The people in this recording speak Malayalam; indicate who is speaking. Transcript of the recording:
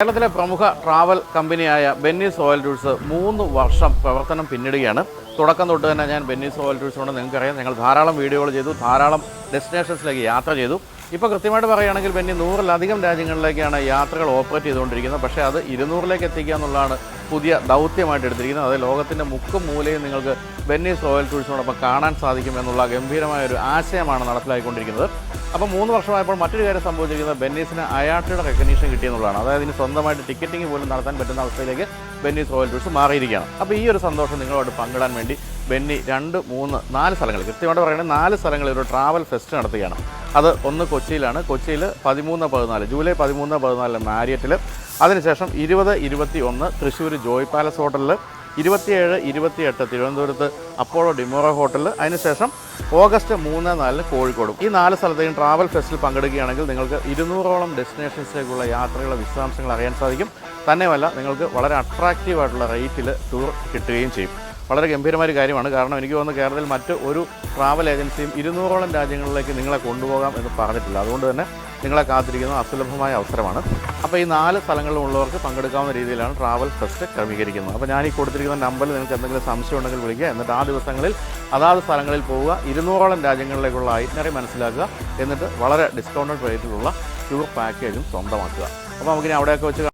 Speaker 1: കേരളത്തിലെ പ്രമുഖ ട്രാവൽ കമ്പനിയായ ബെന്നീസ് ഓയിൽ ടൂൾസ് മൂന്ന് വർഷം പ്രവർത്തനം പിന്നിടുകയാണ്. തുടക്കം തൊട്ട് തന്നെ ഞാൻ ബെന്നീസ് ഓയിൽ ടൂൾസിനോട് നിങ്ങൾക്കറിയാം. ഞങ്ങൾ ധാരാളം വീഡിയോകൾ ചെയ്തു ധാരാളം ഡെസ്റ്റിനേഷൻസിലേക്ക് യാത്ര ചെയ്തു. ഇപ്പോൾ കൃത്യമായിട്ട് പറയുകയാണെങ്കിൽ ബെന്നി നൂറിലധികം രാജ്യങ്ങളിലേക്കാണ് യാത്രകൾ ഓപ്പറേറ്റ് ചെയ്തുകൊണ്ടിരിക്കുന്നത്. പക്ഷേ അത് ഇരുന്നൂറിലേക്ക് എത്തിക്കുക എന്നുള്ളതാണ് പുതിയ ദൗത്യമായിട്ട് എടുത്തിരിക്കുന്നത്. അത് ലോകത്തിന്റെ മുക്കും മൂലയും നിങ്ങൾക്ക് ബെന്നീസ് റോയൽ ടൂൾസിനോടൊപ്പം കാണാൻ സാധിക്കും എന്നുള്ള ഗംഭീരമായ ഒരു ആശയമാണ് നടപ്പിലാക്കിക്കൊണ്ടിരിക്കുന്നത് അപ്പോൾ മൂന്ന് വർഷമായപ്പോൾ മറ്റൊരു കാര്യം സംഭവിച്ചിരിക്കുന്നത്. ബെന്നീസിന് അയാട്ടയുടെ റെക്കഗ്നീഷൻ കിട്ടിയെന്നുള്ളതാണ്. അതായത് ഇനി സ്വന്തമായിട്ട് ടിക്കറ്റിംഗ് പോലും നടത്താൻ പറ്റുന്ന അവസ്ഥയിലേക്ക് ബെന്നീസ് റോയൽ ടൂറിസ്റ്റ് മാറിയിരിക്കുകയാണ്. അപ്പോൾ ഈ ഒരു സന്തോഷം നിങ്ങളോട് പങ്കിടാൻ വേണ്ടി ബെന്നി രണ്ട് മൂന്ന് നാല് സ്ഥലങ്ങൾ. കൃത്യമായിട്ട് പറയുകയാണെങ്കിൽ നാല് സ്ഥലങ്ങളിൽ ഒരു ട്രാവൽ ഫെസ്റ്റ് നടത്തുകയാണ്. അത് ഒന്ന് കൊച്ചിയിലാണ്. കൊച്ചിയിൽ പതിമൂന്ന് പതിനാല്. ജൂലൈ പതിമൂന്ന് പതിനാലിൽ മാരിയറ്റിൽ അതിനുശേഷം ഇരുപത് ഇരുപത്തി ഒന്ന് തൃശ്ശൂർ ജോയ് പാലസ് ഹോട്ടലിൽ ഇരുപത്തിയേഴ് ഇരുപത്തിയെട്ട് തിരുവനന്തപുരത്ത് അപ്പോളോ ഡിമോറ ഹോട്ടലിൽ അതിനുശേഷം ഓഗസ്റ്റ് മൂന്ന് നാലിന് കോഴിക്കോടും. ഈ നാല് സ്ഥലത്തേക്കും ട്രാവൽ ഫെസ്റ്റിൽ പങ്കെടുക്കുകയാണെങ്കിൽ നിങ്ങൾക്ക് ഇരുന്നൂറോളം ഡെസ്റ്റിനേഷൻസിലേക്കുള്ള യാത്രകളുടെ വിശദാംശങ്ങൾ അറിയാൻ സാധിക്കും. തന്നെയുമല്ല നിങ്ങൾക്ക് വളരെ അട്രാക്റ്റീവ് ആയിട്ടുള്ള റേറ്റിൽ ടൂർ കിട്ടുകയും ചെയ്യും. വളരെ ഗംഭീരമായ കാര്യമാണ്. കാരണം എനിക്ക് തോന്നുന്നു കേരളത്തിൽ മറ്റ് ഒരു ട്രാവൽ ഏജൻസിയും ഇരുന്നൂറോളം രാജ്യങ്ങളിലേക്ക് നിങ്ങളെ കൊണ്ടുപോകാം എന്ന് പറഞ്ഞിട്ടില്ല. അതുകൊണ്ട് തന്നെ നിങ്ങളെ കാത്തിരിക്കുന്ന അസുലഭമായ അവസരമാണ്. അപ്പോൾ ഈ നാല് സ്ഥലങ്ങളിലുള്ളവർക്ക് പങ്കെടുക്കാവുന്ന രീതിയിലാണ് ട്രാവൽ ഫെസ്റ്റ് ക്രമീകരിക്കുന്നത്. അപ്പോൾ ഞാൻ ഈ കൊടുത്തിരിക്കുന്ന നമ്പറിൽ നിങ്ങൾക്ക് എന്തെങ്കിലും സംശയം ഉണ്ടെങ്കിൽ വിളിക്കുക. എന്നിട്ട് ആ ദിവസങ്ങളിൽ അതാത് സ്ഥലങ്ങളിൽ പോവുക. ഇരുന്നൂറോളം രാജ്യങ്ങളിലേക്കുള്ള ഐറ്റിനറി മനസ്സിലാക്കുക. എന്നിട്ട് വളരെ ഡിസ്കൗണ്ടഡ് റേറ്റിലുള്ള ടൂർ പാക്കേജും സ്വന്തമാക്കുക. അപ്പോൾ നമുക്കിനി അവിടെയൊക്കെ വെച്ച്